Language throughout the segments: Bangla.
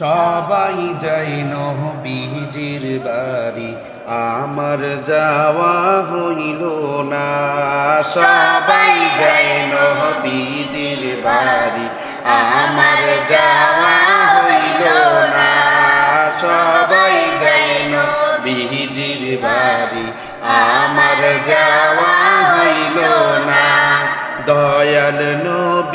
সবাই যাই নহবীজির বাড়ি, আমার যাওয়া হইল না। সবাই যাই নহবীজির বাড়ি, আমার যাওয়া হইল না। সবাই যাই নহবীজির বাড়ি, আমার যাওয়া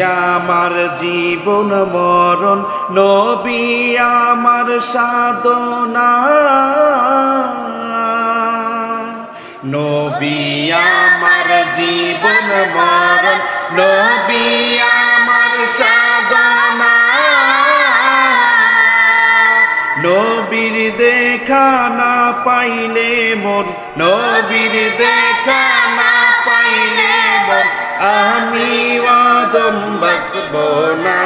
আমার জীবন মরণ, নবী আমার সাধনা। নবী আমার জীবন মরণ, নবী আমার সাধনা। নবীর দেখা না পাইলে মন, নবীর দেখা না আদম বাসব না,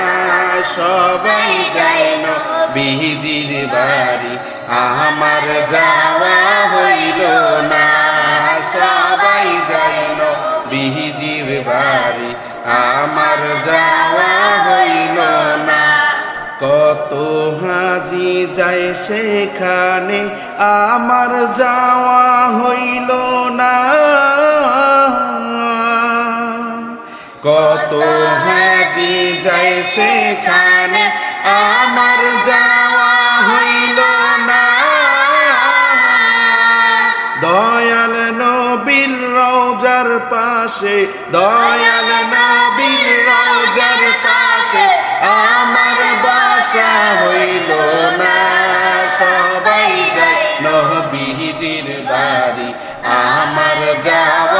সবাই যায় নবীজির বাড়ি আমার যাওয়া হইল না, সবাই যায় নবীজির বাড়ি আমার যাওয়া হইল না। কত হাজি যায় সেখানে, আমার যাওয়া হইল না। কত হাজি যায় সেখানে, আমার যাওয়া হইল না। দয়াল নবীর রওজার পাশে, দয়াল নবীর রওজার পাশে, আমার বাসা হইল না। সবাই যায় নবীজির বাড়ি, আমার যাওয়া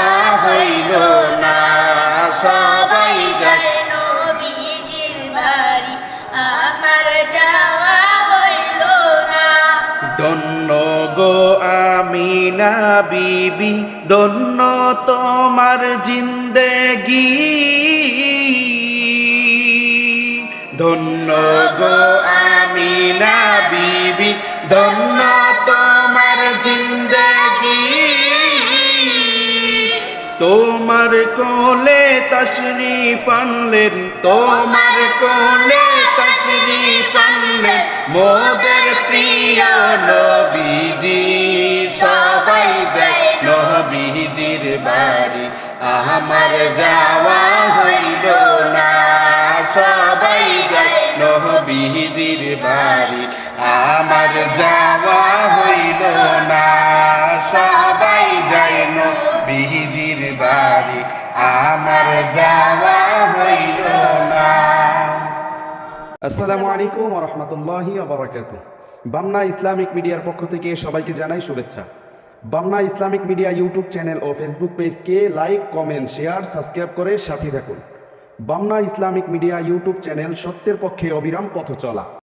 আমিনা বিবি, ধন্য তোমার জিন্দেগি। ধন্য গো আমিনা বিবি, ধন্য তোমার জিন্দেগি। তোমার কোলে তশরিফ আনলেন, তোমার কোলে তশরিফ আনলেন, মোদের প্রিয় নবীজি যাওয়া হইল না। সবাই যায় নবীজির বাড়ি। আমার যাওয়া হইল না। সবাই যায় নবীজির বাড়ি। আমার যাওয়া হইল না। আসসালামু আলাইকুম রহমতুল্লাহি আবরাকাত বামনা ইসলামিক মিডিয়ার পক্ষ থেকে সবাইকে জানাই শুভেচ্ছা। Bamna Islamic media YouTube channel ও ফেসবুক পেজকে লাইক, কমেন্ট, শেয়ার, সাবস্ক্রাইব করে সাথে থাকুন। Bamna Islamic media YouTube channel সত্যের পক্ষে অবিরাম পথ চলা